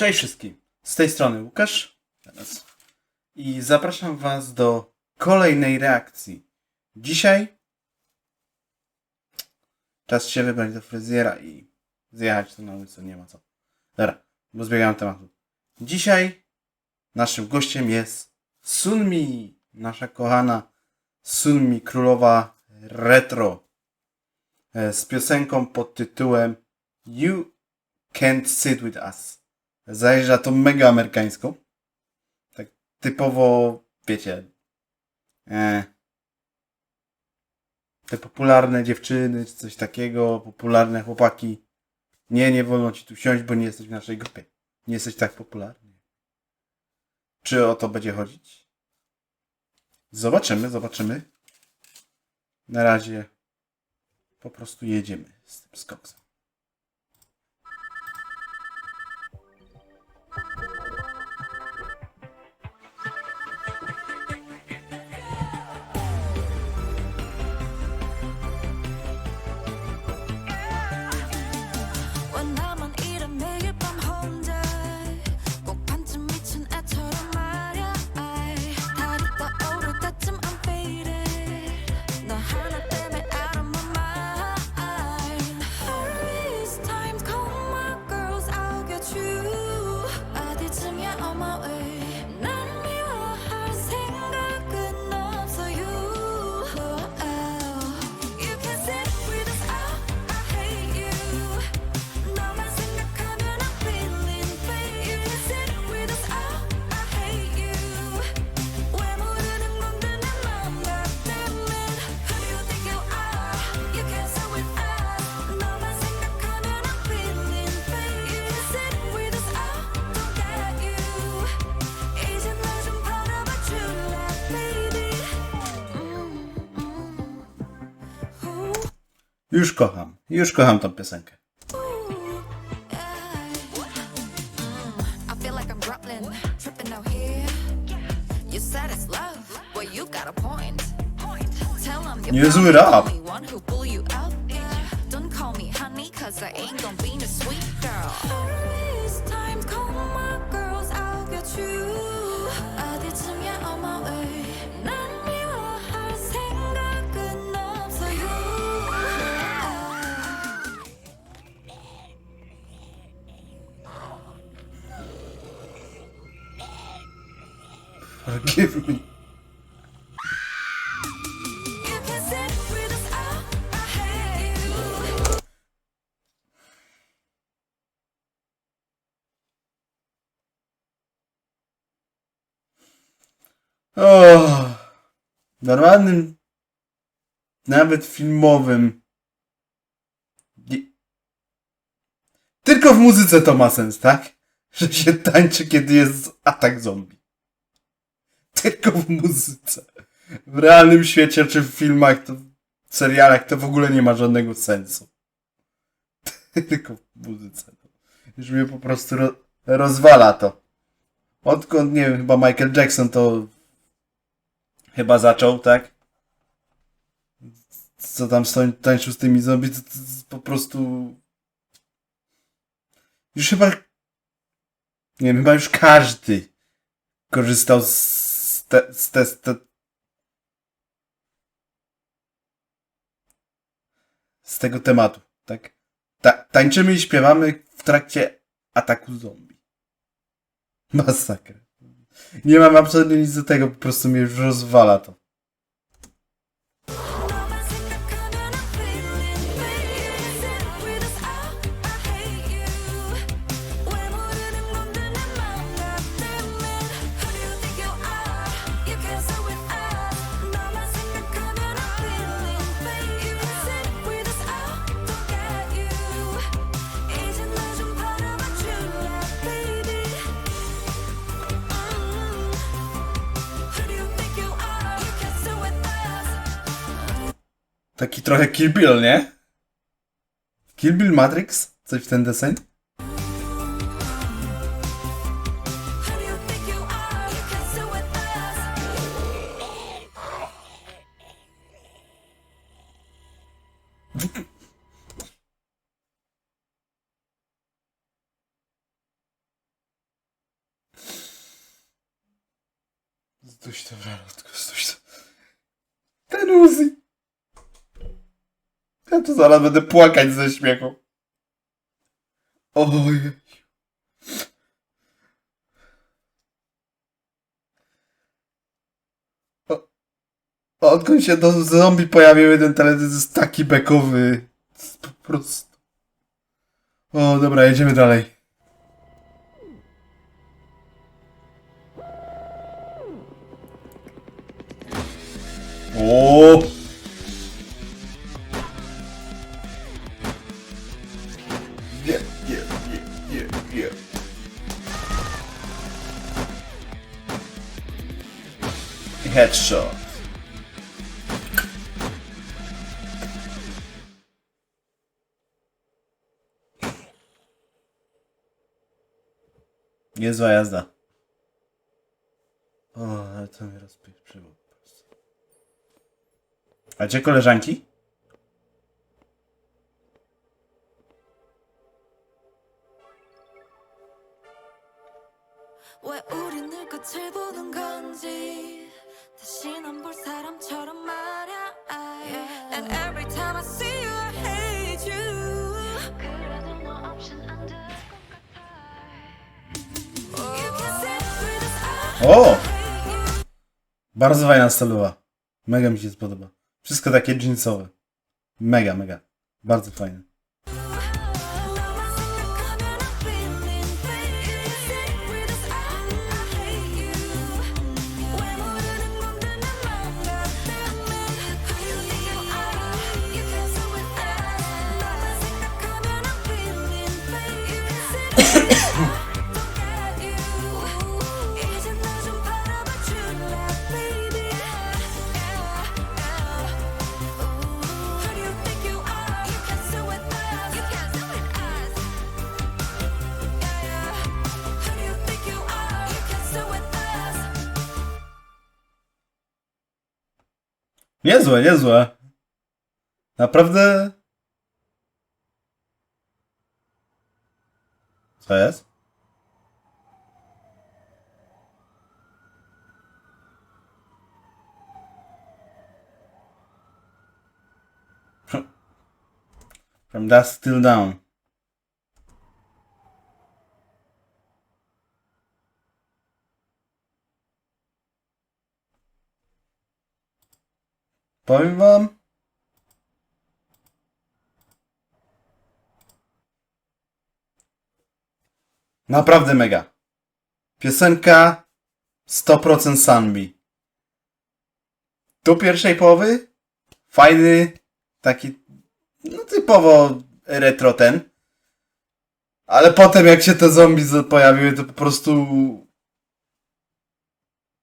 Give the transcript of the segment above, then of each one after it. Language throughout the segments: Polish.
Cześć wszystkim. Z tej strony Łukasz. Teraz. I zapraszam Was do kolejnej reakcji. Dzisiaj czas się wybrać do fryzjera i zjechać tu na ulicę. Nie ma co. Dobra, bo zbiegam tematu. Dzisiaj naszym gościem jest Sunmi, nasza kochana Sunmi, królowa retro. e, Z piosenką pod tytułem You Can't Sit With Us. Zajrza to mega amerykańską. Tak typowo, wiecie, e, te popularne dziewczyny, czy coś takiego, popularne chłopaki. Nie, nie wolno ci tu wsiąść, bo nie jesteś w naszej grupie. Nie jesteś tak popularny. Czy o to będzie chodzić? Zobaczymy, zobaczymy. Na razie po prostu jedziemy z tym skoksem. Już kocham, już kocham tą piosenkę. A Niezły rap. Don't call me honey, cause I ain't gonna be no sweet girl. Hate you. O, normalnym, nawet filmowym. nie- Tylko w muzyce to ma sens, tak? Że się tańczy, kiedy jest atak zombie. Tylko w muzyce. W realnym świecie, czy w filmach, to w serialach, to w ogóle nie ma żadnego sensu. Tylko w muzyce. Już mnie po prostu ro rozwala to. Odkąd, nie wiem, chyba Michael Jackson to chyba zaczął, tak? Co tam stoń, tańczył z tymi zombie, to, to, to po prostu... Już chyba... Nie wiem, chyba już każdy korzystał z, te, te, te, z tego tematu, tak? Ta, tańczymy i śpiewamy w trakcie ataku zombie. Masakra. Nie mam absolutnie nic do tego, po prostu mnie już rozwala to. Taki trochę Kill Bill, nie? Kill Bill Matrix? Coś w ten deseń? Zduś to, Rano, tylko zduś to. Ten Uzi! Ja tu zaraz będę płakać ze śmiechu. Ojej. O- Odkąd się do zombie pojawił jeden teledysk jest taki bekowy. Jest Po prostu. O, dobra, jedziemy dalej. O! Headshot. Niezła jazda. O, ale to mnie rozpieprzyło po prostu. A gdzie koleżanki? 왜 우린 늘 끝을 보는 건지 다시 넌 볼 사람처럼 말야 And every time I see you I hate you 그래도 너 없인 안될것 같아 You can sit with us I O! hate you Bardzo fajna stylowa. Mega mi się spodoba. Wszystko takie jeansowe. Mega, mega. Bardzo fajne. Niezłe, niezłe. Naprawdę. Jest? From dusk till. Powiem wam. Naprawdę mega. Piosenka 100% Sunbi. Do pierwszej połowy fajny, taki no typowo retro ten. Ale potem jak się te zombie pojawiły, to po prostu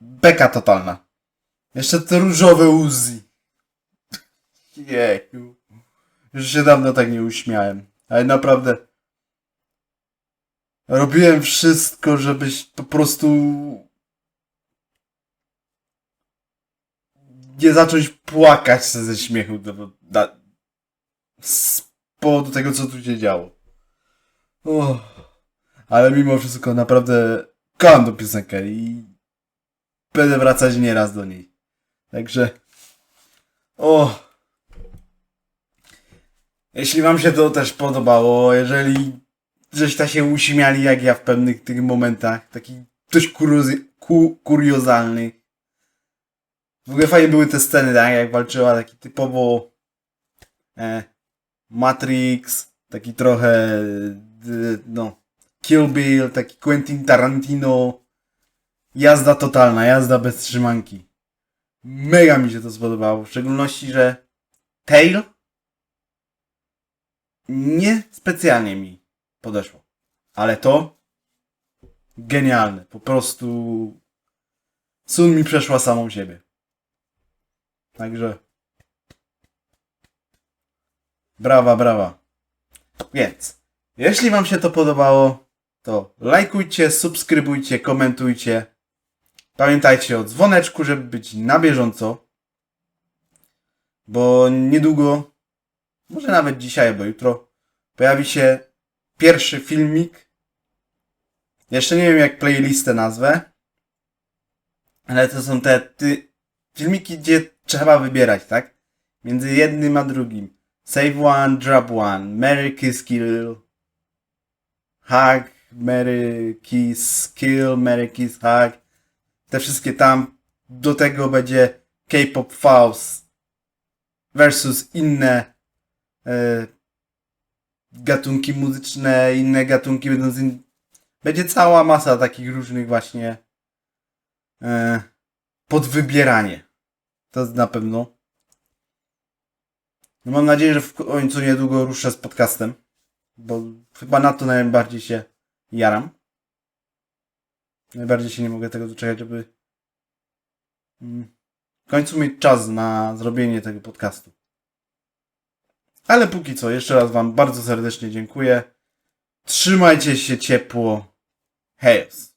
beka totalna. Jeszcze te różowe Uzi. Jeju. Już się dawno tak nie uśmiałem. Ale naprawdę. Robiłem wszystko, żebyś po prostu. Nie zacząć płakać ze śmiechu. do- da- Z powodu tego, co tu się działo. O, ale mimo wszystko naprawdę kocham tą piosenkę i będę wracać nieraz do niej. Także. O! Jeśli wam się to też podobało, jeżeli żeście się uśmiali jak ja w pewnych tych momentach, takich dość ku, kuriozalnych. W ogóle fajnie były te sceny, tak? Jak walczyła taki typowo e, Matrix, taki trochę no Kill Bill, taki Quentin Tarantino. Jazda totalna, jazda bez trzymanki. Mega mi się to spodobało. W szczególności, że Tail nie specjalnie mi podeszło. Ale to genialne. Po prostu Sun mi przeszła samą siebie. Także brawa, brawa. Więc jeśli wam się to podobało, to lajkujcie, subskrybujcie, komentujcie. Pamiętajcie o dzwoneczku, żeby być na bieżąco. Bo niedługo, może nawet dzisiaj albo jutro, pojawi się pierwszy filmik. Jeszcze nie wiem jak playlistę nazwę. Ale to są te ty, filmiki, gdzie trzeba wybierać, tak? Między jednym a drugim. Save one, drop one. Mary kiss kill. Hug, Mary kiss kill, Mary kiss hug. Te wszystkie tam. Do tego będzie K-pop Faust versus inne e, gatunki muzyczne, inne gatunki będą z in... Będzie cała masa takich różnych właśnie e, pod wybieranie. To na pewno. No mam nadzieję, że w końcu niedługo ruszę z podcastem, bo chyba na to najbardziej się jaram. Najbardziej się nie mogę tego doczekać, żeby mm, w końcu mieć czas na zrobienie tego podcastu. Ale póki co, jeszcze raz Wam bardzo serdecznie dziękuję. Trzymajcie się ciepło. Hejos.